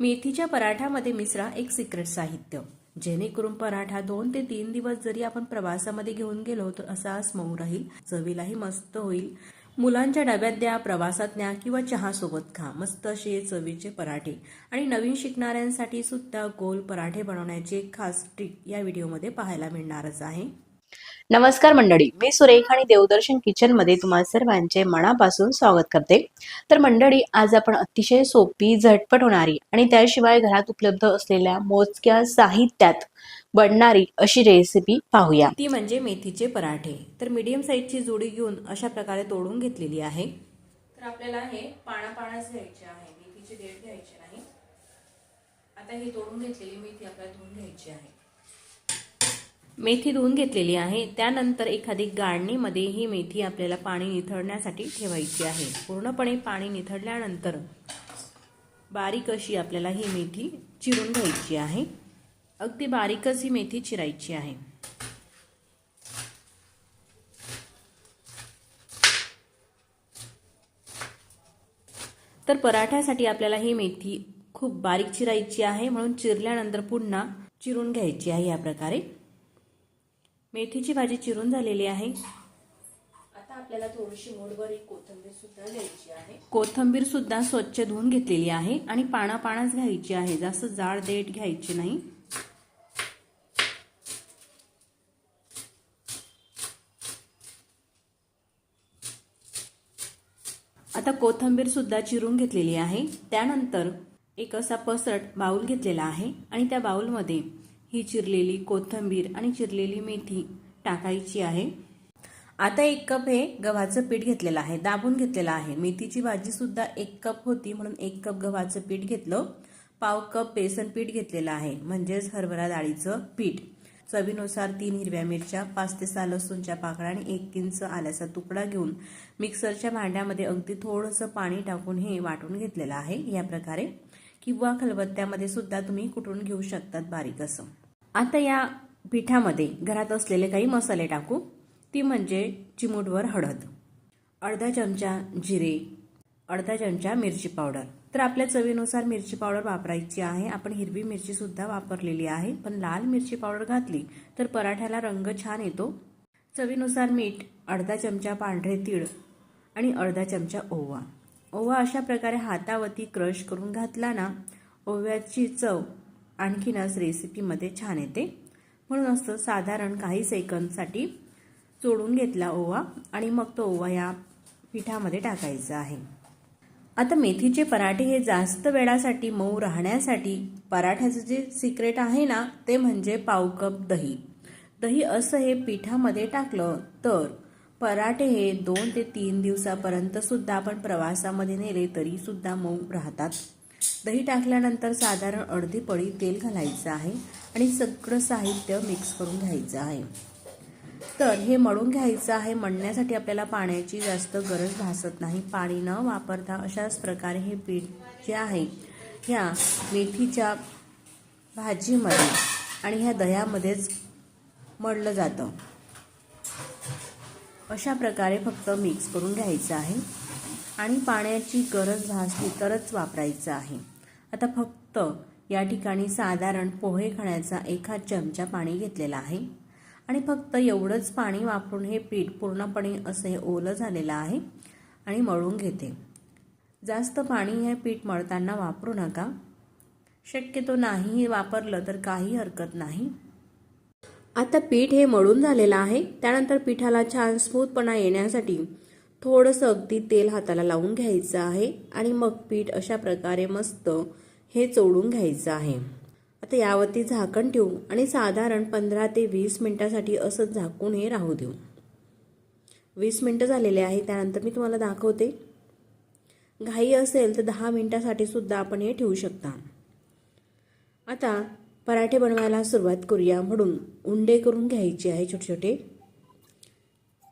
मेथीच्या पराठामध्ये मिसळा एक सिक्रेट साहित्य. जेणेकरून पराठा दोन ते तीन दिवस जरी आपण प्रवासामध्ये घेऊन गेलो तर असा मऊ राहील चवीलाही मस्त होईल. मुलांच्या डब्यात द्या प्रवासात न्या किंवा चहा सोबत खा. मस्त असे चवीचे पराठे. आणि नवीन शिकणाऱ्यांसाठी सुद्धा गोल पराठे बनवण्याची एक खास ट्रिक या व्हिडिओमध्ये पाहायला मिळणारच आहे. नमस्कार मंडळी मी सुरेख आणि देवदर्शन किचनमध्ये तुम्हा सर्वांचे मनापासून स्वागत करते. तर मंडळी आज आपण अतिशय सोपी झटपट होणारी आणि त्याशिवाय घरात उपलब्ध असलेल्या मोजक्या साहित्यात बनणारी अशी रेसिपी पाहूया. ती म्हणजे मेथीचे पराठे. तर मीडियम साईजची जोडी घेऊन अशा प्रकारे तोडून घेतलेली आहे. तर आपल्याला हे पाना पानाच घ्यायचे आहे. मेथीचे देठ घ्यायचे नाही. आता ही तोडून घेतलेली मेथी आपल्याला धुवून घ्यायची आहे. मेथी धुवून घेतलेली आहे. त्यानंतर एखादी गाळणीमध्ये ही मेथी आपल्याला पाणी निथळण्यासाठी ठेवायची आहे. पूर्णपणे पाणी निथळल्यानंतर बारीक अशी आपल्याला ही मेथी चिरून घ्यायची आहे. अगदी बारीकच ही मेथी चिरायची आहे. तर पराठ्यासाठी आपल्याला ही मेथी खूप बारीक चिरायची आहे. म्हणून चिरल्यानंतर पुन्हा चिरून घ्यायची आहे या प्रकारे. मेथीची भाजी चिरून झालेली आहे. आता आपल्याला थोडीशी मोडभर एक कोथिंबीर सुद्धा घ्यायची आहे. कोथिंबीर सुद्धा स्वच्छ धुवून घेतलेली आहे आणि पाना पानाच घ्यायची आहे. जास्त जाड देठ घ्यायची नाही. आता कोथिंबीर सुद्धा चिरून घेतलेली आहे. त्यानंतर एक असा पसट बाऊल घेतलेला आहे आणि त्या बाऊलमध्ये ही चिरलेली कोथिंबीर आणि चिरलेली मेथी टाकायची आहे. आता एक कप हे गव्हाचं पीठ घेतलेलं आहे दाबून घेतलेलं आहे. मेथीची भाजी सुद्धा एक कप होती म्हणून एक कप गव्हाचं पीठ घेतलं. पाव कप बेसन पीठ घेतलेलं आहे म्हणजेच हरभरा डाळीचं पीठ. चवीनुसार तीन हिरव्या मिरच्या पाच ते सहा लसूणच्या पाकळ्या आणि एक इंच आल्याचा तुकडा घेऊन मिक्सरच्या भांड्यामध्ये अगदी थोडंसं पाणी टाकून हे वाटून घेतलेलं आहे. या प्रकारे किंवा खलबत्त्यामध्ये सुद्धा तुम्ही कुटून घेऊ शकतात बारीक असं. आता या पिठामध्ये घरात असलेले काही मसाले टाकू. ती म्हणजे चिमूटभर हळद अर्धा चमचा जिरे अर्धा चमचा मिरची पावडर. तर आपल्या चवीनुसार मिरची पावडर वापरायची आहे. आपण हिरवी मिरची सुद्धा वापरलेली आहे. पण लाल मिरची पावडर घातली तर पराठ्याला रंग छान येतो. चवीनुसार मीठ अर्धा चमचा पांढरे तीळ आणि अर्धा चमचा ओवा. ओवा अशा प्रकारे हातावरती क्रश करून घातला ना ओव्याची चव आणखीनच रेसिपीमध्ये छान येते. म्हणून असतं साधारण काही सेकंदसाठी चोडून घेतला ओवा आणि मग तो ओवा या पिठामध्ये टाकायचा आहे. आता मेथीचे पराठे हे जास्त वेळासाठी मऊ राहण्यासाठी पराठ्याचं जे सिक्रेट आहे ना ते म्हणजे पाव कप दही. दही असं हे पिठामध्ये टाकलं तर पराठे हे दोन ते तीन दिवसापर्यंत सुद्धा आपण प्रवासामध्ये नेले तरी सुद्धा मऊ राहतात. दही टाकल्यानंतर साधारण अर्धी पळी तेल घालायचं आहे आणि सगळं साहित्य मिक्स करून घ्यायचं आहे. तर हे मळून घ्यायचं आहे. मळण्यासाठी आपल्याला पाण्याची जास्त गरज भासत नाही. पाणी न वापरता अशाच प्रकारे हे पीठ जे आहे ह्या मेथीच्या भाजीमध्ये आणि ह्या दह्यामध्येच मळलं जातं. अशा प्रकारे फक्त मिक्स करून घ्यायचं आहे. आणि पाण्याची गरज भासली तरच वापरायचं आहे. आता फक्त या ठिकाणी साधारण पोहे खाण्याचा एखाद चमचा पाणी घेतलेला आहे. आणि फक्त एवढंच पाणी वापरून हे पीठ पूर्णपणे असं हे ओलं झालेलं आहे आणि मळून घेते. जास्त पाणी हे पीठ मळताना वापरू नका. शक्यतो नाही वापरलं तर काही हरकत नाही. आता पीठ हे मळून झालेलं आहे. त्यानंतर पिठाला छान स्मूथपणा येण्यासाठी थोडंसं अगदी तेल हाताला लावून घ्यायचं आहे आणि मग पीठ अशा प्रकारे मस्त हे चोडून घ्यायचं आहे. आता यावरती झाकण ठेवू आणि साधारण पंधरा ते वीस मिनटासाठी असं झाकून हे राहू देऊ. वीस मिनटं झालेले आहे त्यानंतर मी तुम्हाला दाखवते. घाई असेल तर दहा मिनटासाठी सुद्धा आपण हे ठेवू शकता. आता पराठे बनवायला सुरुवात करूया. म्हणून उंडे करून घ्यायचे आहे छोटे छोटे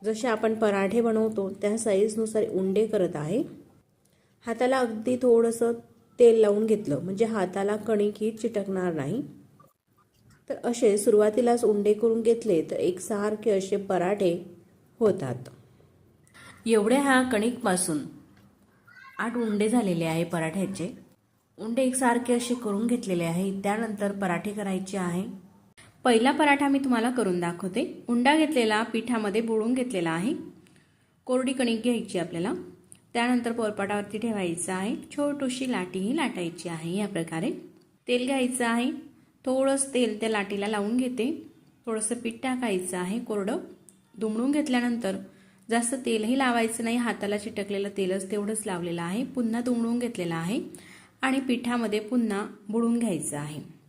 जसे आपण पराठे बनवतो त्या साईजनुसार उंडे करत आहे. हाताला अगदी थोडंसं तेल लावून घेतलं म्हणजे हाताला कणिक ही चिटकणार नाही. तर असे सुरुवातीलाच उंडे करून घेतले तर एकसारखे असे पराठे होतात. एवढ्या ह्या कणिकपासून आठ उंडे झालेले आहे पराठ्याचे. उंडे एकसारखे असे करून घेतलेले आहे. त्यानंतर पराठे करायचे आहे. पहिला पराठा मी तुम्हाला करून दाखवते. उंडा घेतलेला पिठामध्ये बुडून घेतलेला आहे. कोरडी कणिक घ्यायची आपल्याला. त्यानंतर पोरपाटावरती ठेवायचं आहे. छोटीशी लाटीही लाटायची आहे या प्रकारे. तेल घ्यायचं आहे. थोडंसं तेल त्या लाटीला लावून घेते. थोडंसं पीठ टाकायचं आहे कोरडं. दुमडून घेतल्यानंतर जास्त तेलही लावायचं नाही. हाताला चिटकलेलं तेलच तेवढंच लावलेलं आहे. पुन्हा दुमडून घेतलेलं आहे. आणि पिठामध्ये पुन्हा बुडून घ्यायचं आहे.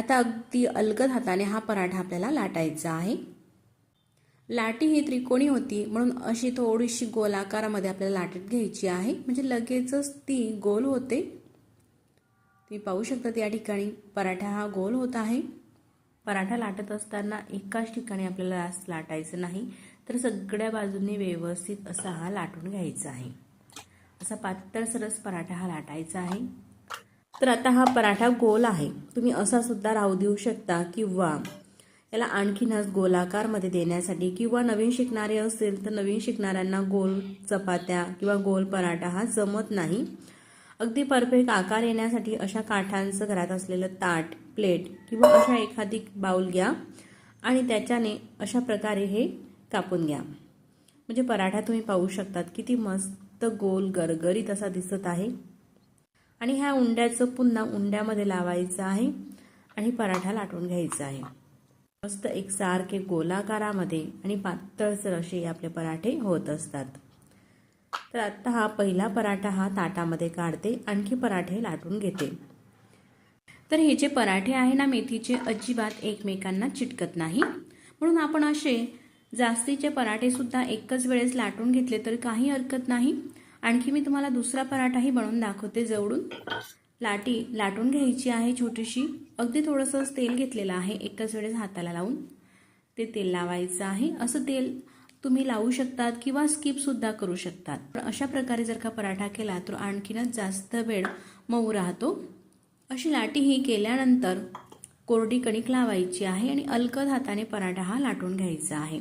आता अगदी अलगद हाताने हा पराठा आपल्याला लाटायचा आहे. लाटी ही त्रिकोणी होती म्हणून अशी थोडीशी गोलाकारामध्ये आपल्याला लाटत घ्यायची आहे. म्हणजे लगेचच ती गोल होते. तुम्ही पाहू शकता या ठिकाणी पराठा हा गोल होत आहे. पराठा लाटत असताना एकाच ठिकाणी आपल्याला लाटायचं नाही तर सगळ्या बाजूंनी व्यवस्थित असा हा लाटून घ्यायचा आहे. असा पातळ सरस पराठा हा लाटायचा आहे. तर आता हा पराठा गोल आहे. तुम्ही असा सुद्धा राहू देऊ शकता किंवा याला आणखीनच गोलाकारमध्ये देण्यासाठी किंवा नवीन शिकणारे असेल तर नवीन शिकणाऱ्यांना गोल चपात्या किंवा गोल पराठा हा जमत नाही. अगदी परफेक्ट आकार येण्यासाठी अशा काठांचं घरात असलेलं ताट प्लेट किंवा अशा एखादी बाऊल घ्या आणि त्याच्याने अशा प्रकारे हे कापून घ्या. म्हणजे पराठा तुम्ही पाहू शकतात किती मस्त गोल गरगरीत असा दिसत आहे. आणि ह्या उंड्याचं पुन्हा उंड्यामध्ये लावायचं आहे आणि पराठा लाटून घ्यायचा आहे. मस्त एकसारखे गोलाकारामध्ये आणि पातळसर असे आपले पराठे होत असतात. तर आत्ता हा पहिला पराठा हा ताटामध्ये काढते आणखी पराठे लाटून घेते. तर हे जे पराठे आहे ना मेथीचे अजिबात एकमेकांना चिटकत नाही. म्हणून आपण असे जास्तीचे पराठेसुद्धा एकच वेळेस लाटून घेतले तर काही हरकत नाही. आणखी मी तुम्हाला दुसरा पराठाही बनवून दाखवते जवळून. लाटी लाटून घ्यायची आहे छोटीशी. अगदी थोडंसं तेल घेतलेलं आहे. एकाच वेळेस हाताला लावून. ते तेल लावायचं आहे. असं तेल तुम्ही लावू शकतात किंवा स्किपसुद्धा करू शकतात. पण अशा प्रकारे जर का पराठा केला तर आणखीनच जास्त वेळ मऊ राहतो. अशी लाटी ही केल्यानंतर कोरडी कणिक लावायची आहे आणि अलकद हाताने पराठा हा लाटून घ्यायचा आहे.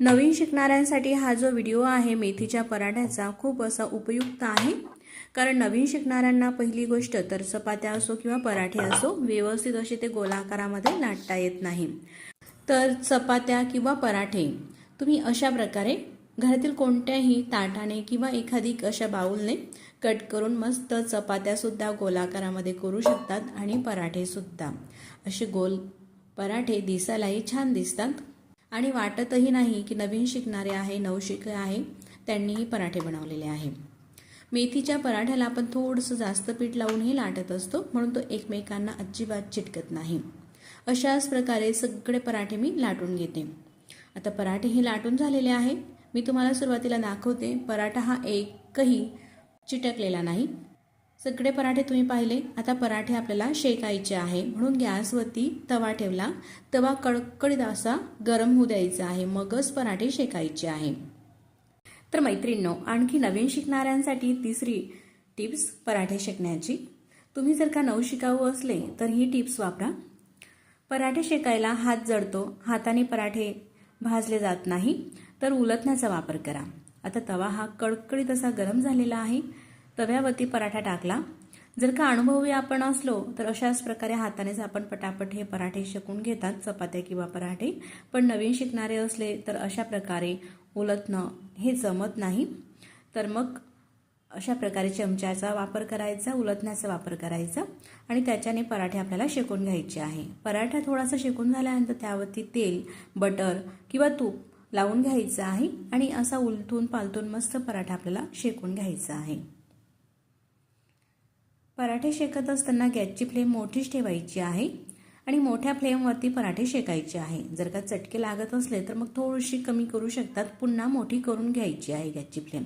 नवीन शिकणाऱ्यांसाठी हा जो व्हिडिओ आहे मेथीच्या पराठ्याचा खूप असा उपयुक्त आहे. कारण नवीन शिकणाऱ्यांना पहिली गोष्ट तर चपात्या असो किंवा पराठे असो व्यवस्थित असे ते गोलाकारामध्ये लाटता येत नाही. तर चपात्या किंवा पराठे तुम्ही अशा प्रकारे घरातील कोणत्याही ताटाने किंवा एखादी अशा बाऊलने कट करून मस्त चपात्यासुद्धा गोलाकारामध्ये करू शकतात आणि पराठेसुद्धा असे गोल पराठे दिसायलाही छान दिसतात. आणि वाटतही नाही की नवीन शिकणारे आहे नवशिक आहे त्यांनीही पराठे बनवलेले आहे. मेथीच्या पराठ्याला आपण थोडंसं जास्त पीठ लावूनही लाटत असतो म्हणून तो एकमेकांना अजिबात चिटकत नाही. अशाच प्रकारे सगळे पराठे मी लाटून घेते. आता पराठे हे लाटून झालेले आहे. मी तुम्हाला सुरुवातीला दाखवते पराठा हा एकही चिटकलेला नाही. सगळे पराठे तुम्ही पाहिले. आता पराठे आपल्याला शेकायचे आहे. म्हणून गॅसवरती तवा ठेवला. तवा कडकडीत असा गरम होऊ द्यायचा आहे. मगच पराठे शेकायचे आहे. तर मैत्रिणींनो आणखी नवीन शिकणाऱ्यांसाठी तिसरी टिप्स पराठे शेकण्याची. तुम्ही जर का नऊ शिकाऊ असले तर ही टिप्स वापरा. पराठे शेकायला हात जडतो. हाताने पराठे भाजले जात नाही. तर उलटण्याचा वापर करा. आता तवा हा कडकडीत असा गरम झालेला आहे. तव्यावरती पराठा टाकला. जर का अनुभवी आपण असलो तर अशाच प्रकारे हातानेच आपण पटापट हे पराठे शेकून घेतात चपात्या किंवा पराठे. पण नवीन शिकणारे असले तर अशा प्रकारे उलटणं हे जमत नाही. तर मग अशा प्रकारे चमच्याचा वापर करायचा उलटण्याचा वापर करायचा आणि त्याच्याने पराठे आपल्याला शेकून घ्यायचे आहे. पराठा थोडासा शेकून झाल्यानंतर त्यावरती तेल बटर किंवा तूप लावून घ्यायचं आहे आणि असा उलटून पालटून मस्त पराठा आपल्याला शेकून घ्यायचा आहे. पराठे शेकत असताना गॅसची फ्लेम मोठीच ठेवायची आहे आणि मोठ्या फ्लेमवरती पराठे शेकायचे आहे. जर का चटके लागत असले तर मग थोडीशी कमी करू शकतात पुन्हा मोठी करून घ्यायची आहे गॅसची फ्लेम.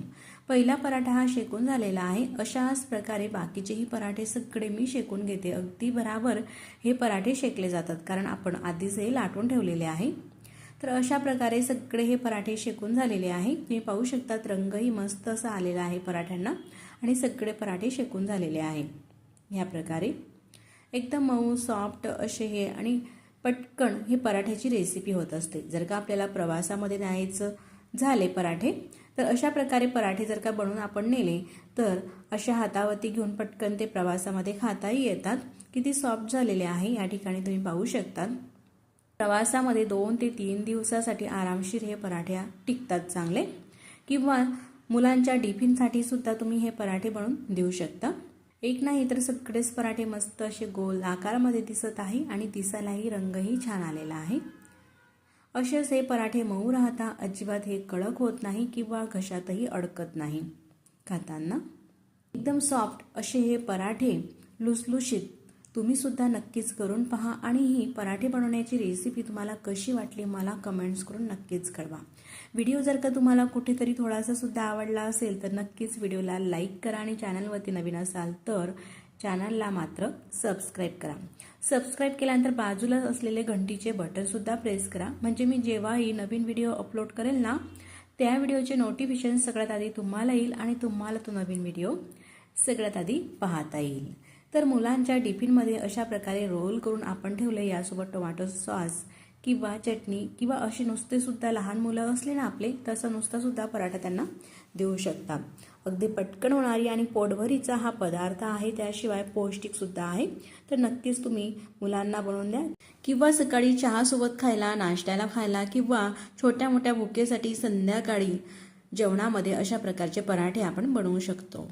पहिला पराठा हा शेकून झालेला आहे. अशाच प्रकारे बाकीचेही पराठे सगळे मी शेकून घेते. अगदी बराबर हे पराठे शेकले जातात कारण आपण आधीच हे लाटून ठेवलेले आहे. तर अशा प्रकारे सगळे हे पराठे शेकून झालेले आहे. तुम्ही पाहू शकतात रंगही मस्त असा आलेला आहे पराठ्यांना आणि सगळे पराठे शेकून झालेले आहे. ह्या प्रकारे एकदम मऊ सॉफ्ट असे हे आणि पटकन हे पराठ्याची रेसिपी होत असते. जर का आपल्याला प्रवासामध्ये न्यायचं झाले पराठे तर अशा प्रकारे पराठे जर का बनवून आपण नेले तर अशा हातावरती घेऊन पटकन ते प्रवासामध्ये खाताही येतात. किती सॉफ्ट झालेले आहे या ठिकाणी तुम्ही पाहू शकतात. प्रवासामध्ये दोन ते तीन दिवसासाठी आरामशीर हे पराठे टिकतात चांगले. किंवा मुलांच्या टिफिनसाठी सुद्धा तुम्ही हे पराठे बनवून देऊ शकता. एक नाही तर सगळेच पराठे मस्त असे गोल आकारामध्ये दिसत आहे आणि दिसायलाही रंगही छान आलेला आहे. असेच हे पराठे मऊ राहता अजिबात हे कडक होत नाही किंवा घशातही अडकत नाही. खाताना एकदम सॉफ्ट असे हे पराठे लुसलुशीत तुम्हीसुद्धा नक्कीच करून पहा आणि ही पराठे बनवण्याची रेसिपी तुम्हाला कशी वाटली मला कमेंट्स करून नक्कीच कळवा. व्हिडिओ जर का तुम्हाला कुठेतरी थोडासासुद्धा आवडला असेल तर नक्कीच व्हिडिओला लाईक करा आणि चॅनलवरती नवीन असाल तर चॅनलला मात्र सबस्क्राईब करा. सबस्क्राईब केल्यानंतर बाजूला असलेले घंटीचे बटनसुद्धा प्रेस करा. म्हणजे मी जेव्हाही नवीन व्हिडिओ अपलोड करेल ना त्या व्हिडिओचे नोटिफिकेशन सगळ्यात आधी तुम्हाला येईल आणि तुम्हाला तो नवीन व्हिडिओ सगळ्यात आधी पाहता येईल. तर मुलांच्या टिफिनमध्ये अशा प्रकारे रोल करून आपण ठेवले यासोबत टोमॅटो सॉस किंवा चटणी किंवा असे नुसतेसुद्धा लहान मुलं असले ना आपले तसं नुसतासुद्धा पराठा त्यांना देऊ शकता. अगदी पटकन होणारी आणि पोटभरीचा हा पदार्थ आहे त्याशिवाय पौष्टिकसुद्धा आहे. तर नक्कीच तुम्ही मुलांना बनवून द्या. किंवा सकाळी चहासोबत खायला नाश्त्याला खायला किंवा छोट्या मोठ्या भुकेसाठी संध्याकाळी जेवणामध्ये अशा प्रकारचे पराठे आपण बनवू शकतो.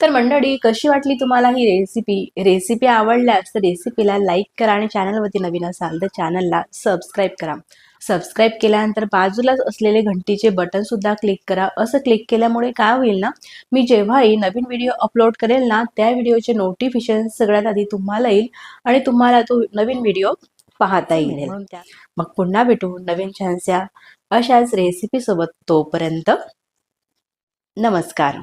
तर मंडळी कशी वाटली तुम्हाला ही रेसिपी रेसिपी आवडल्यास तर रेसिपीला लाईक करा आणि चॅनलवरती नवीन असाल तर चॅनलला सबस्क्राईब करा. सबस्क्राईब केल्यानंतर बाजूलाच असलेले घंटीचे बटन सुद्धा क्लिक करा. असं क्लिक केल्यामुळे काय होईल ना मी जेव्हाही नवीन व्हिडिओ अपलोड करेल ना त्या व्हिडिओचे नोटिफिकेशन सगळ्यात आधी तुम्हाला येईल आणि तुम्हाला तो नवीन व्हिडिओ पाहता येईल. मग पुन्हा भेटू नवीन छानशा अशाच रेसिपी सोबत तोपर्यंत नमस्कार.